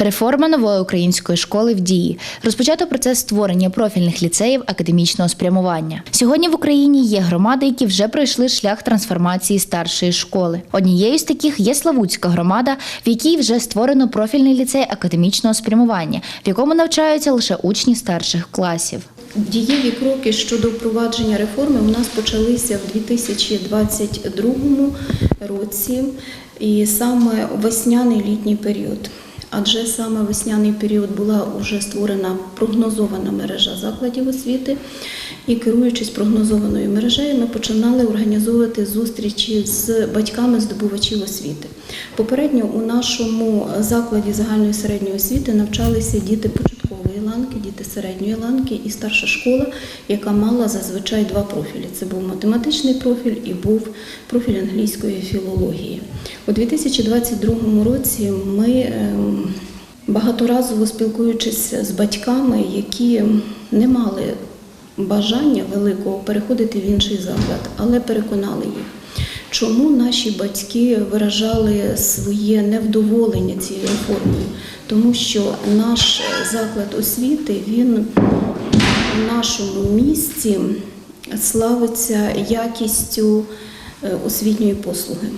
Реформа нової української школи в дії. Розпочато процес створення профільних ліцеїв академічного спрямування. Сьогодні в Україні є громади, які вже пройшли шлях трансформації старшої школи. Однією з таких є Славутська громада, в якій вже створено профільний ліцей академічного спрямування, в якому навчаються лише учні старших класів. Дієві кроки щодо впровадження реформи у нас почалися в 2022 році, і саме весняний літній період. Адже саме весняний період була вже створена прогнозована мережа закладів освіти, і керуючись прогнозованою мережею, ми починали організовувати зустрічі з батьками здобувачів освіти. Попередньо у нашому закладі загальної середньої освіти навчалися діти початкової ланки, діти середньої ланки і старша школа, яка мала зазвичай два профілі. Це був математичний профіль і був профіль англійської філології. У 2022 році ми ем, багаторазово спілкуючись з батьками, які не мали бажання великого переходити в інший заклад, але переконали їх. Чому наші батьки виражали своє невдоволення цією реформою? Тому що наш заклад освіти він у нашому місті славиться якістю е, освітньої послуги,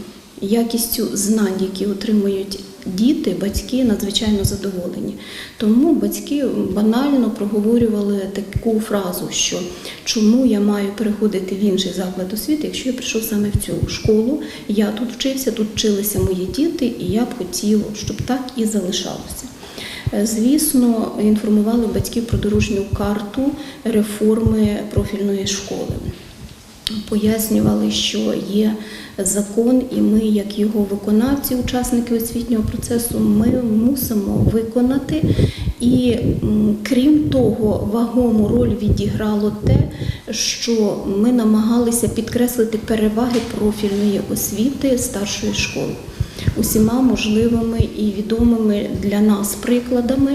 якістю знань, які отримують діти, батьки надзвичайно задоволені. Тому батьки банально проговорювали таку фразу, що чому я маю переходити в інший заклад освіти, якщо я прийшов саме в цю школу, я тут вчився, тут вчилися мої діти, і я б хотіла, щоб так і залишалося. Е, Звісно, інформували батьків про дорожню карту реформи профільної школи. Пояснювали, що є закон, і ми, як його виконавці, учасники освітнього процесу, ми мусимо виконати. І крім того, вагому роль відіграло те, що ми намагалися підкреслити переваги профільної освіти старшої школи усіма можливими і відомими для нас прикладами.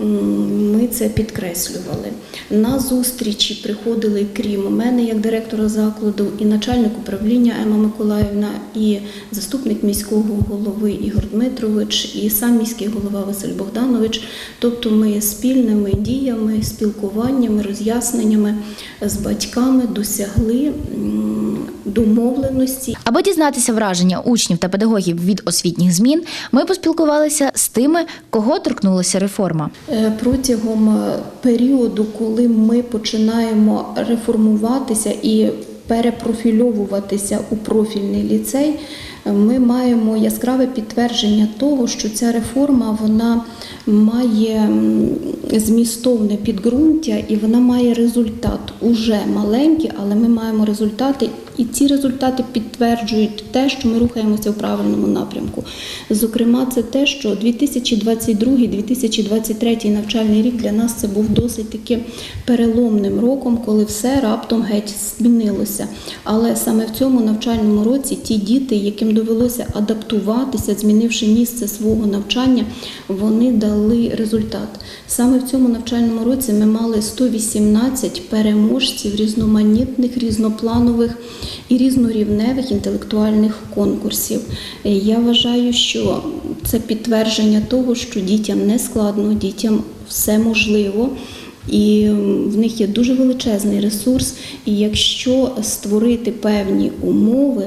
Ми це підкреслювали. На зустрічі приходили, крім мене, як директора закладу, і начальник управління Ема Миколаївна, і заступник міського голови Ігор Дмитрович, і сам міський голова Василь Богданович. Тобто ми спільними діями, спілкуваннями, роз'ясненнями з батьками досягли домовленості Аби дізнатися враження учнів та педагогів від освітніх змін, ми поспілкувалися з тими, кого торкнулася реформа. Е, Протягом е, періоду, коли ми починаємо реформуватися і перепрофільовуватися у профільний ліцей, е, ми маємо яскраве підтвердження того, що ця реформа вона має змістовне підґрунтя і вона має результат. Уже маленький, але ми маємо результати, і ці результати підтверджують те, що ми рухаємося в правильному напрямку. Зокрема, це те, що 2022-2023 навчальний рік для нас це був досить таки переломним роком, коли все раптом геть змінилося. Але саме в цьому навчальному році ті діти, яким довелося адаптуватися, змінивши місце свого навчання, вони дали результат. Саме в цьому навчальному році ми мали 118 переможців різноманітних, різнопланових і різнорівневих інтелектуальних конкурсів. Е, Я вважаю, що це підтвердження того, що дітям не складно, дітям все можливо. І в них є дуже величезний ресурс. І якщо створити певні умови,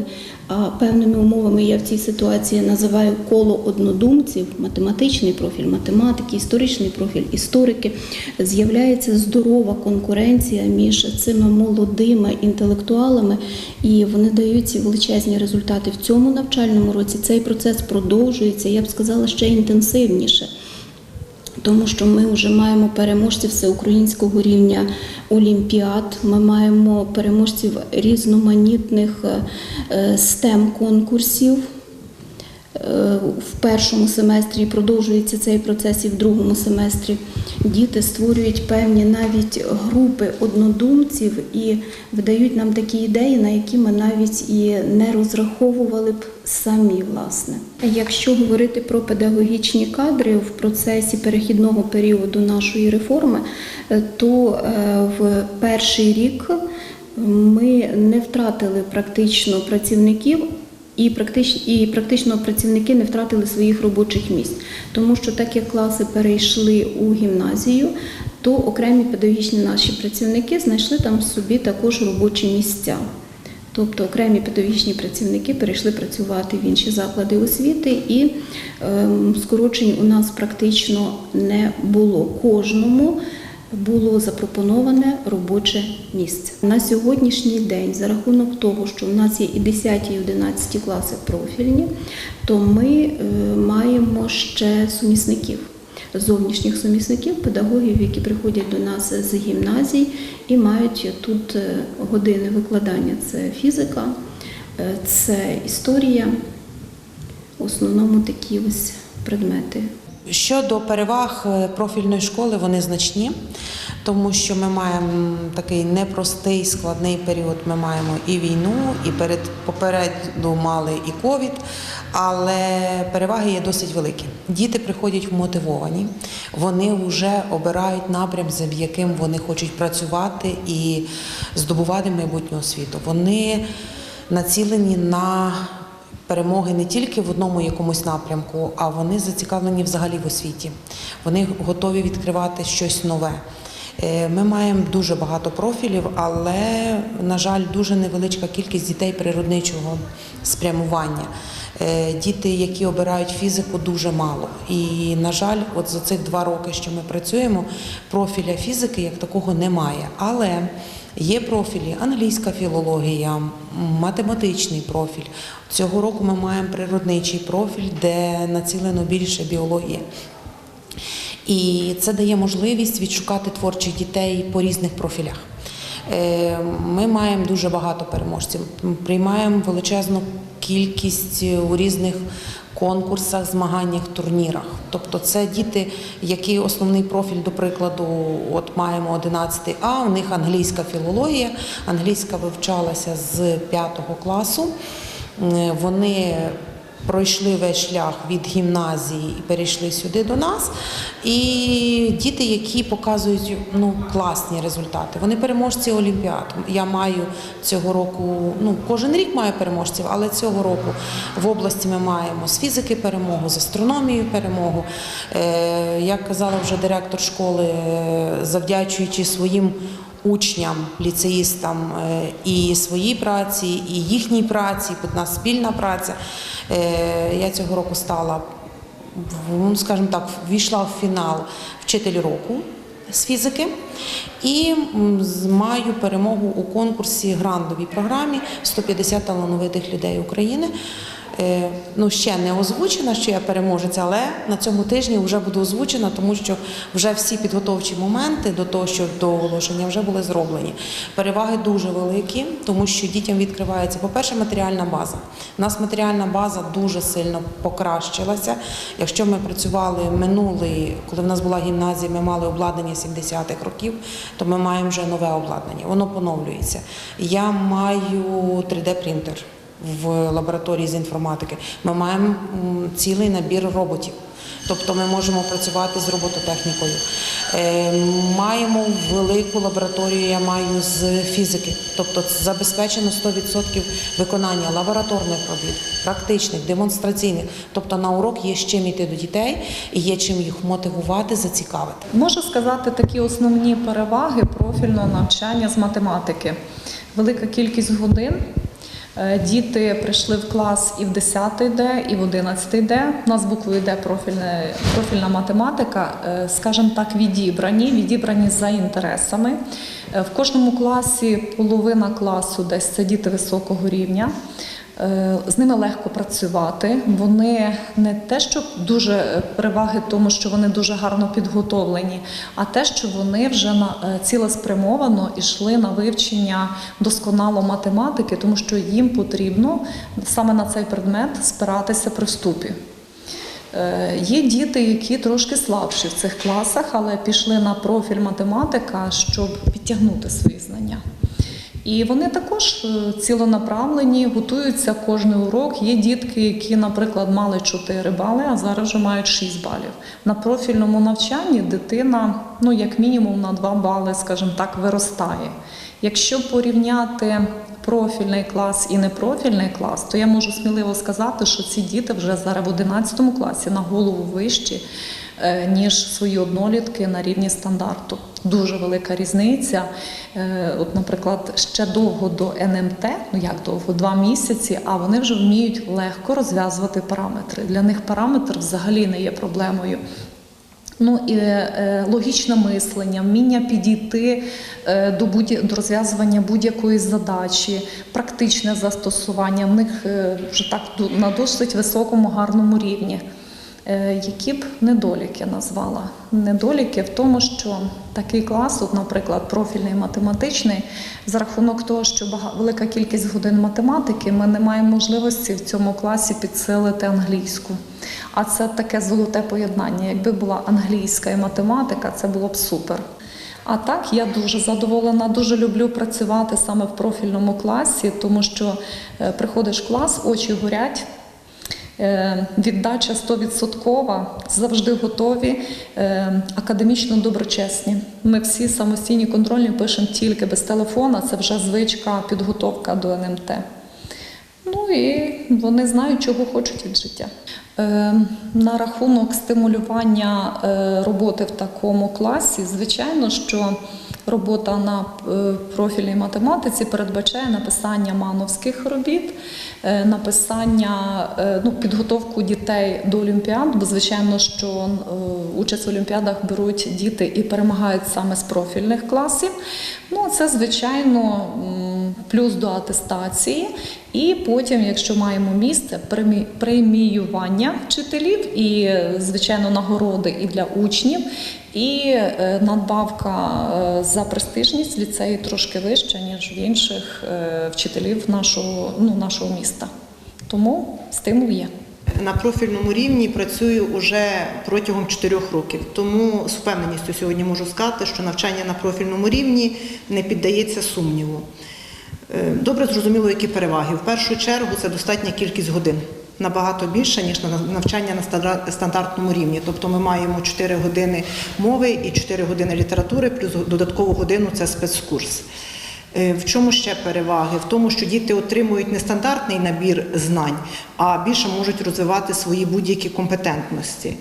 а певними умовами я в цій ситуації називаю коло однодумців, математичний профіль, математики, історичний профіль, історики, з'являється здорова конкуренція між цими молодими інтелектуалами, і вони дають ці величезні результати в цьому навчальному році. Цей процес продовжується, я б сказала, ще інтенсивніше тому що ми вже маємо переможців всеукраїнського рівня олімпіад. Ми маємо переможців різноманітних stem конкурсів. В першому семестрі продовжується цей процес і в другому семестрі. Діти створюють певні навіть групи однодумців і видають нам такі ідеї, на які ми навіть і не розраховували б самі, власне. Якщо говорити про педагогічні кадри в процесі перехідного періоду нашої реформи, е, то е, в перший рік ми не втратили практично працівників. І практично, і практично працівники не втратили своїх робочих місць, тому що так як класи перейшли у гімназію, то окремі педагогічні наші працівники знайшли там собі також робочі місця. Тобто окремі педагогічні працівники перейшли працювати в інші заклади освіти, і ем, скорочень у нас практично не було. Кожному було запропоноване робоче місце. На сьогоднішній день, за рахунок того, що в нас є і 10, і 11 класи профільні, то ми е, маємо ще сумісників. Зовнішніх сумісників, педагогів, які приходять до нас з гімназій і мають тут е, години викладання. Це фізика, е, це історія, в основному такі ось предмети. Щодо переваг е, профільної школи, вони значні, тому що ми маємо такий непростий складний період. Ми маємо і війну, і перед попереду мали і ковід, але переваги є досить великі. Діти приходять вмотивовані, вони вже обирають напрям, за яким вони хочуть працювати і здобувати майбутню освіту. Вони націлені на перемоги не тільки в одному якомусь напрямку, а вони зацікавлені взагалі в освіті. Вони готові відкривати щось нове. Е, Ми маємо дуже багато профілів, але, на жаль, дуже невеличка кількість дітей природничого спрямування. Е, Діти, які обирають фізику, дуже мало. І, на жаль, от за цих два роки, що ми працюємо, профіля фізики як такого немає. Але Є профілі англійська філологія, математичний профіль. Цього року ми маємо природничий профіль, де націлено більше біології. І це дає можливість відшукати творчих дітей по різних профілях. Е, Ми маємо дуже багато переможців, приймаємо величезну кількість у різних конкурсах, змаганнях, турнірах. Тобто це діти, які основний профіль, до прикладу, от маємо 11 А, у них англійська філологія, англійська вивчалася з 5 класу. Е, Вони пройшли весь шлях від гімназії і перейшли сюди до нас. І діти, які показують ну, класні результати. Вони переможці Олімпіад. Я маю цього року, ну кожен рік маю переможців, але цього року в області ми маємо з фізики перемогу, з астрономії перемогу. Е, як казала вже директор школи, е, завдячуючи своїм учням, ліцеїстам е, і своїй праці, і їхній праці, нас спільна праця. Е, Я цього року стала, ну, скажімо так, ввійшла в фінал вчитель року з фізики і маю перемогу у конкурсі грандовій програмі 150 талановитих людей України. Е, Ну, ще не озвучена, що я переможець, але на цьому тижні вже буду озвучена, тому що вже всі підготовчі моменти до того, що до оголошення вже були зроблені. Переваги дуже великі, тому що дітям відкривається, по-перше, матеріальна база. У нас матеріальна база дуже сильно покращилася. Якщо ми працювали минулий, коли в нас була гімназія, ми мали обладнання 70-х років, то ми маємо вже нове обладнання, воно поновлюється. Я маю 3D-принтер в лабораторії з інформатики. Ми маємо цілий набір роботів. Тобто ми можемо працювати з робототехнікою. Е, Маємо велику лабораторію, я маю з фізики. Тобто забезпечено 100% виконання лабораторних робіт, практичних, демонстраційних. Тобто на урок є з чим йти до дітей і є чим їх мотивувати, зацікавити. Можу сказати такі основні переваги профільного навчання з математики. Велика кількість годин. Е, Діти прийшли в клас і в 10 Д, і в 11 Д. У нас буквою Д профільна, профільна математика, е, скажімо так, відібрані, відібрані за інтересами. Е, В кожному класі половина класу десь це діти високого рівня. Е, З ними легко працювати. Вони не те, що дуже е, переваги тому, що вони дуже гарно підготовлені, а те, що вони вже на е, цілеспрямовано йшли на вивчення досконало математики, тому що їм потрібно саме на цей предмет спиратися при вступі. Є діти, які трошки слабші в цих класах, але пішли на профіль математика, щоб підтягнути свої знання. І вони також е, цілонаправлені, готуються кожний урок. Є дітки, які, наприклад, мали 4 бали, а зараз вже мають 6 балів. На профільному навчанні дитина, ну як мінімум, на 2 бали, скажімо так, виростає. Якщо порівняти профільний клас і непрофільний клас, то я можу сміливо сказати, що ці діти вже зараз в 11 класі на голову вищі, ніж свої однолітки на рівні стандарту. Дуже велика різниця. Е, От, наприклад, ще довго до НМТ, ну як довго, два місяці, а вони вже вміють легко розв'язувати параметри. Для них параметр взагалі не є проблемою. Ну і е, логічне мислення, вміння підійти е, до, будь- до розв'язування будь-якої задачі, практичне застосування в них е, вже так на досить високому гарному рівні. Е, які б недоліки назвала? Недоліки в тому, що такий клас, от, наприклад, профільний математичний, за рахунок того, що велика кількість годин математики, ми не маємо можливості в цьому класі підсилити англійську. А це таке золоте поєднання. Якби була англійська і математика, це було б супер. А так я дуже задоволена, дуже люблю працювати саме в профільному класі, тому що е, приходиш в клас, очі горять. Е, Віддача 100%, завжди готові, е, академічно доброчесні. Ми всі самостійні контрольні пишемо тільки без телефона, це вже звичка, підготовка до НМТ. Ну і вони знають, чого хочуть від життя. Е, на рахунок стимулювання роботи в такому класі, звичайно, що робота на е, профільній математиці передбачає написання мановських робіт, е, написання, е, ну, підготовку дітей до олімпіад, бо звичайно, що участь в олімпіадах беруть діти і перемагають саме з профільних класів. Ну, це звичайно плюс до атестації. І потім, якщо маємо місце, преміювання вчителів і, звичайно, нагороди і для учнів, і е, надбавка е, за престижність в ліцеї трошки вища, ніж в інших е, вчителів нашого, ну, нашого міста. Тому стимул є. На профільному рівні працюю уже протягом 4 років. Тому з впевненістю сьогодні можу сказати, що навчання на профільному рівні не піддається сумніву. Е, Добре зрозуміло, які переваги. В першу чергу це достатня кількість годин. Набагато більше, ніж на навчання на стандартному рівні. Тобто ми маємо 4 години мови і 4 години літератури, плюс додаткову годину це спецкурс. Е, В чому ще переваги? В тому, що діти отримують не стандартний набір знань, а більше можуть розвивати свої будь-які компетентності.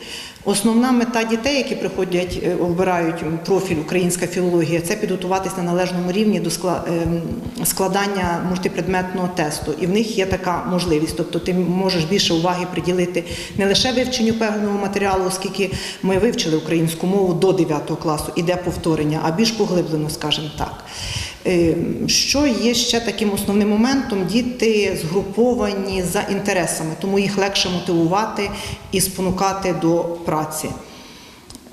Основна мета дітей, які приходять, е, обирають профіль українська філологія, це підготуватись на належному рівні до ем, складання мультипредметного тесту. І в них є така можливість. Тобто ти можеш більше уваги приділити не лише вивченню певного матеріалу, оскільки ми вивчили українську мову до 9 класу, іде повторення, а більш поглиблено, скажімо так. Е, Що є ще таким основним моментом? Діти згруповані за інтересами, тому їх легше мотивувати і спонукати до праці.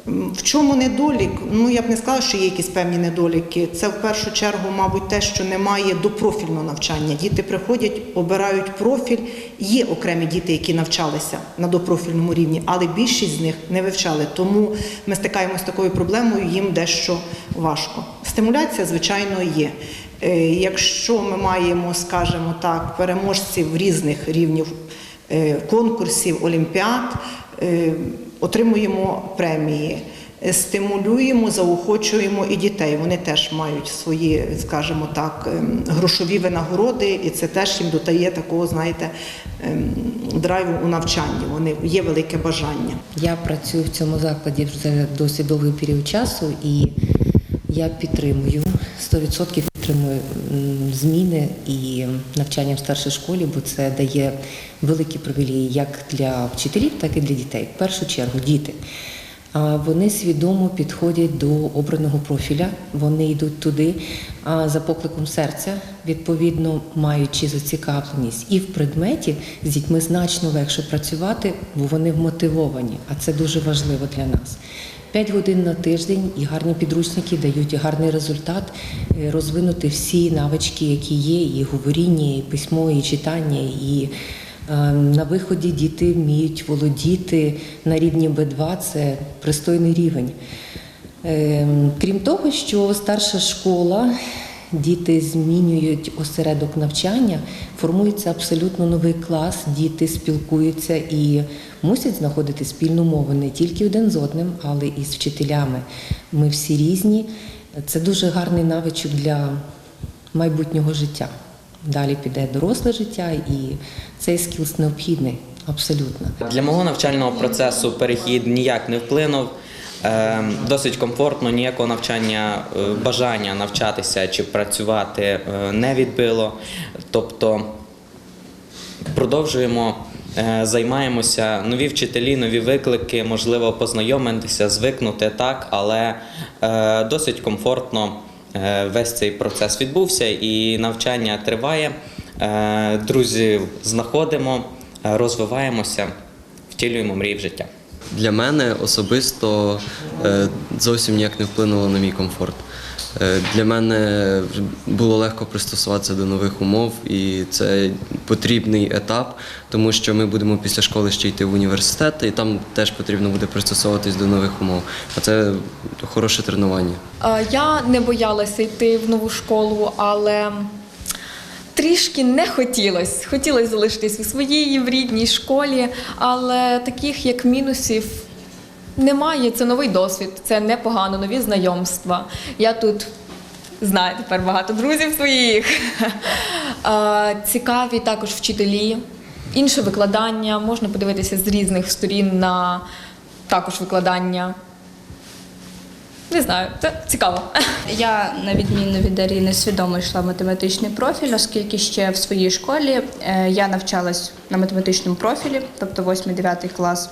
В чому недолік? Ну я б не сказала, що є якісь певні недоліки. Це в першу чергу, мабуть, те, що немає допрофільного навчання. Діти приходять, обирають профіль. Є окремі діти, які навчалися на допрофільному рівні, але більшість з них не вивчали. Тому ми стикаємося з такою проблемою, їм дещо важко. Стимуляція, звичайно, є. Е, Якщо ми маємо, скажімо так, переможців різних рівнів е, конкурсів, олімпіад, е, отримуємо премії. Стимулюємо, заохочуємо і дітей. Вони теж мають свої, скажімо так, ем, грошові винагороди, і це теж їм додає такого, знаєте, ем, драйву у навчанні. Вони є велике бажання. Я працюю в цьому закладі вже досить довгий період часу, і я підтримую 100% підтримую зміни і навчання в старшій школі, бо це дає великі привілеї як для вчителів, так і для дітей. В першу чергу діти. Вони свідомо підходять до обраного профіля, вони йдуть туди за покликом серця, відповідно маючи зацікавленість і в предметі з дітьми значно легше працювати, бо вони вмотивовані, а це дуже важливо для нас. П'ять годин на тиждень і гарні підручники дають гарний результат, е, розвинути всі навички, які є, і говоріння, і письмо, і читання, і Е, На виході діти вміють володіти на рівні Б2, це пристойний рівень. Е, Крім того, що старша школа, діти змінюють осередок навчання, формується абсолютно новий клас, діти спілкуються і мусять знаходити спільну мову не тільки один з одним, але і з вчителями. Ми всі різні. Це дуже гарний навичок для майбутнього життя. Далі піде доросле життя, і цей скілс необхідний абсолютно. Для мого навчального процесу перехід ніяк не вплинув. Е, Досить комфортно, ніякого навчання, е, бажання навчатися чи працювати е, не відбило. Тобто продовжуємо, е, займаємося нові вчителі, нові виклики, можливо, познайомитися, звикнути так, але досить комфортно весь цей процес відбувся і навчання триває. Друзів знаходимо, розвиваємося, втілюємо мрії в життя. Для мене особисто е, зовсім ніяк не вплинуло на мій комфорт. Е, Для мене було легко пристосуватися до нових умов, і це потрібний етап, тому що ми будемо після школи ще йти в університет, і там теж потрібно буде пристосовуватись до нових умов. А це хороше тренування. Е, Я не боялася йти в нову школу, але трішки не хотілося. Хотілося залишитись у своїй в рідній школі, але таких як мінусів немає. Це новий досвід, це непогано, нові знайомства. Я тут знаю тепер багато друзів своїх. Цікаві також вчителі, інше викладання. Можна подивитися з різних сторін на також викладання. Не знаю, це цікаво. Я, на відміну від Даріни, свідомо йшла в математичний профіль, оскільки ще в своїй школі е, я навчалась на математичному профілі, тобто 8-9 клас.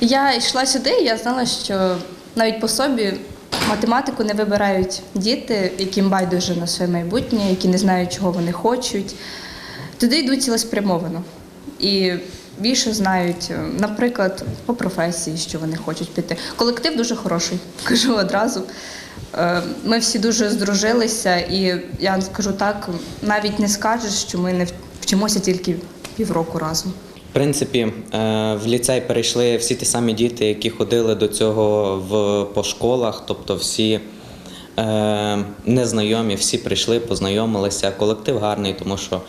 Я йшла сюди, і я знала, що навіть по собі математику не вибирають діти, яким байдуже на своє майбутнє, які не знають, чого вони хочуть. Туди йдуть цілеспрямовано. І більше знають, е, наприклад, по професії, що вони хочуть піти. Колектив дуже хороший, кажу одразу. Е, Ми всі дуже здружилися, і я скажу так, навіть не скажеш, що ми не вчимося тільки півроку разом. В принципі, е, в ліцей перейшли всі ті самі діти, які ходили до цього в, по школах, тобто всі незнайомі, всі прийшли, познайомилися. Колектив гарний, тому що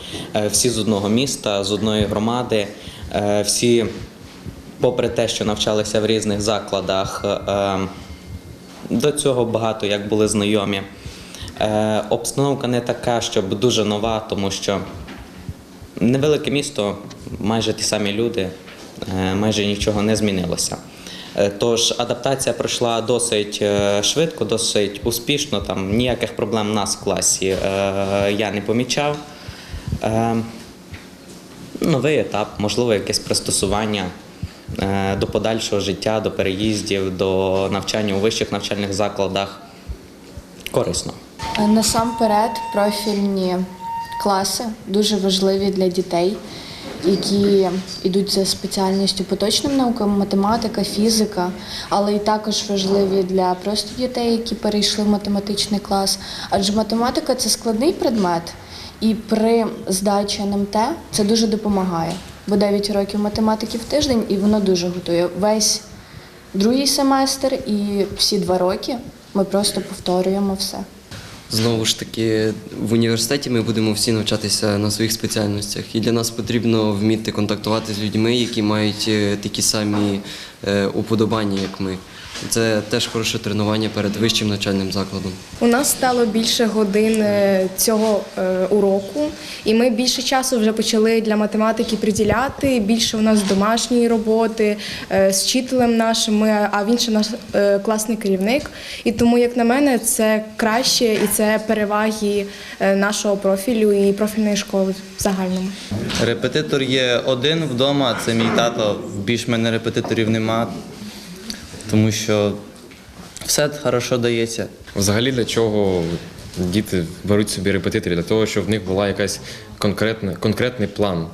всі з одного міста, з одної громади, всі, попри те, що навчалися в різних закладах, е, до цього багато як були знайомі. Е, обстановка не така, щоб дуже нова, тому що Невелике місто, майже ті самі люди, е, майже нічого не змінилося. Е, Тож адаптація пройшла досить е, швидко, досить успішно. Там ніяких проблем в нас в класі е, я не помічав. Е, Новий етап, можливо, якесь пристосування е, до подальшого життя, до переїздів, до навчання у вищих навчальних закладах. Корисно. Насамперед, профільні класи дуже важливі для дітей, які йдуть за спеціальністю поточним наукам, математика, фізика, але і також важливі для просто дітей, які перейшли в математичний клас. Адже математика це складний предмет, і при здачі НМТ це дуже допомагає. Бо 9 років математики в тиждень, і воно дуже готує. Весь другий семестр і всі два роки ми просто повторюємо все. Знову ж таки, в університеті ми будемо всі навчатися на своїх спеціальностях, і для нас потрібно вміти контактувати з людьми, які мають е, такі самі е, уподобання, як ми. Це теж хороше тренування перед вищим навчальним закладом. У нас стало більше годин е, цього е, уроку, і ми більше часу вже почали для математики приділяти. Більше у нас домашньої роботи е, з вчителем нашим, а він ще наш класний керівник. І тому, як на мене, це краще і це переваги нашого профілю і профільної школи в загальному. Репетитор є один вдома, це мій тато. Більш мене репетиторів нема, тому що все хорошо дається. Взагалі для чого діти беруть собі репетиторів? Для того, щоб в них була якась конкретна, конкретний план.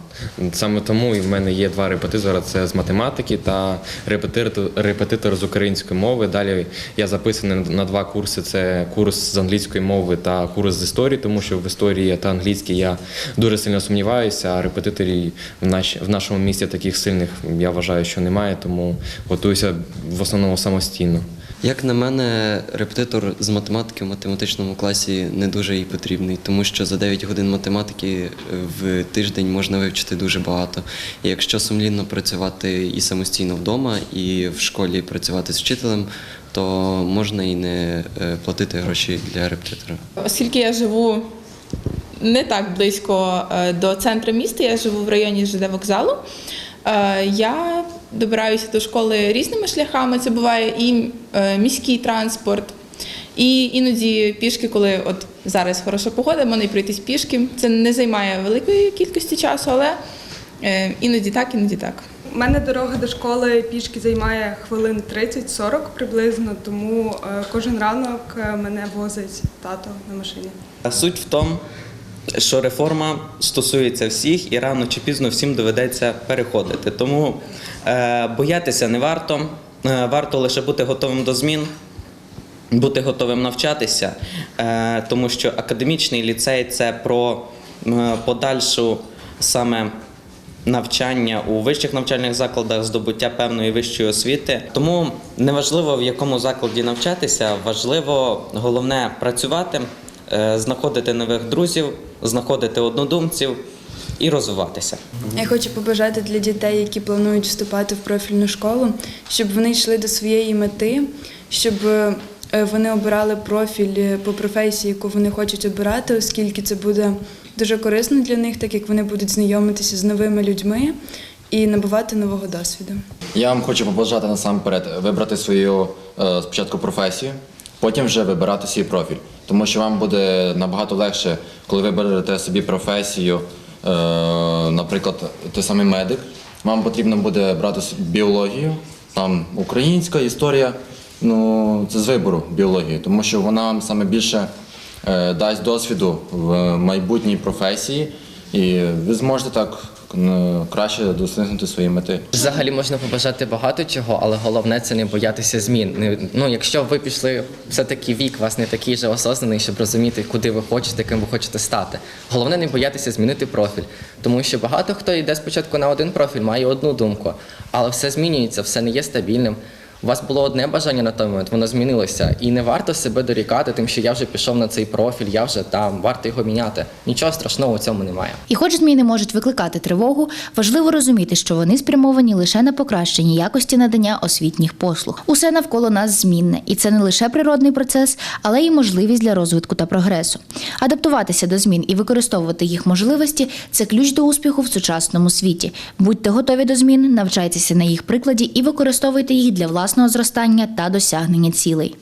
Саме тому і в мене є два репетитора: це з математики та репетитор, репетитор з української мови. Далі я записаний на два курси: це курс з англійської мови та курс з історії, тому що в історії та англійській я дуже сильно сумніваюся, а репетиторів в, наш, в нашому місті таких сильних я вважаю, що немає, тому готуюся в основному самостійно. Як на мене, репетитор з математики в математичному класі не дуже і потрібний, тому що за 9 годин математики е, в тиждень можна вивчити дуже багато. І якщо сумлінно працювати і самостійно вдома, і в школі працювати з вчителем, то можна і не е, платити гроші для репетитора. Оскільки я живу не так близько е, до центру міста. Я живу в районі ЖД вокзалу. Я добираюся до школи різними шляхами. Це буває і е, міський транспорт, і іноді пішки, коли от зараз хороша погода, можна і пройтись пішки. Це не займає великої кількості часу, але е, іноді так, іноді так. У мене дорога до школи пішки займає хвилин 30-40 приблизно, тому е, кожен ранок мене возить тато на машині. А Суть в тому, що реформа стосується всіх і рано чи пізно всім доведеться переходити. Тому е, боятися не варто. Е, варто лише бути готовим до змін, бути готовим навчатися, е, тому що академічний ліцей це про подальшу саме. Навчання у вищих навчальних закладах, здобуття певної вищої освіти. Тому неважливо в якому закладі навчатися, важливо головне працювати, знаходити нових друзів, знаходити однодумців і розвиватися. Я хочу побажати для дітей, які планують вступати в профільну школу, щоб вони йшли до своєї мети, щоб е, вони обирали профіль е, по професії, яку вони хочуть обирати, оскільки це буде дуже корисно для них, так як вони будуть знайомитися з новими людьми і набувати нового досвіду. Я вам хочу побажати насамперед вибрати свою е, спочатку професію, потім вже вибирати свій профіль. Тому що вам буде набагато легше, коли ви берете собі професію, е, наприклад, той самий медик. Вам потрібно буде брати біологію, там українська історія. Ну, це з вибору біології, тому що вона вам саме більше е, дасть досвіду в майбутній професії, і ви зможете так краще досягнути свої мети. Взагалі можна побажати багато чого, але головне це не боятися змін. Ну, якщо ви пішли все-таки вік, вас не такий же осознаний, щоб розуміти, куди ви хочете, ким ви хочете стати. Головне не боятися змінити профіль, тому що багато хто йде спочатку на один профіль, має одну думку, але все змінюється, все не є стабільним. У вас було одне бажання на той момент, воно змінилося. І не варто себе дорікати, тим, що я вже пішов на цей профіль, я вже там, варто його міняти. Нічого страшного у цьому немає. І хоч зміни можуть викликати тривогу, важливо розуміти, що вони спрямовані лише на покращення якості надання освітніх послуг. Усе навколо нас змінне, і це не лише природний процес, але й можливість для розвитку та прогресу. Адаптуватися до змін і використовувати їх можливості це ключ до успіху в сучасному світі. Будьте готові до змін, навчайтеся на їх прикладі і використовуйте їх для власного зростання та досягнення цілей.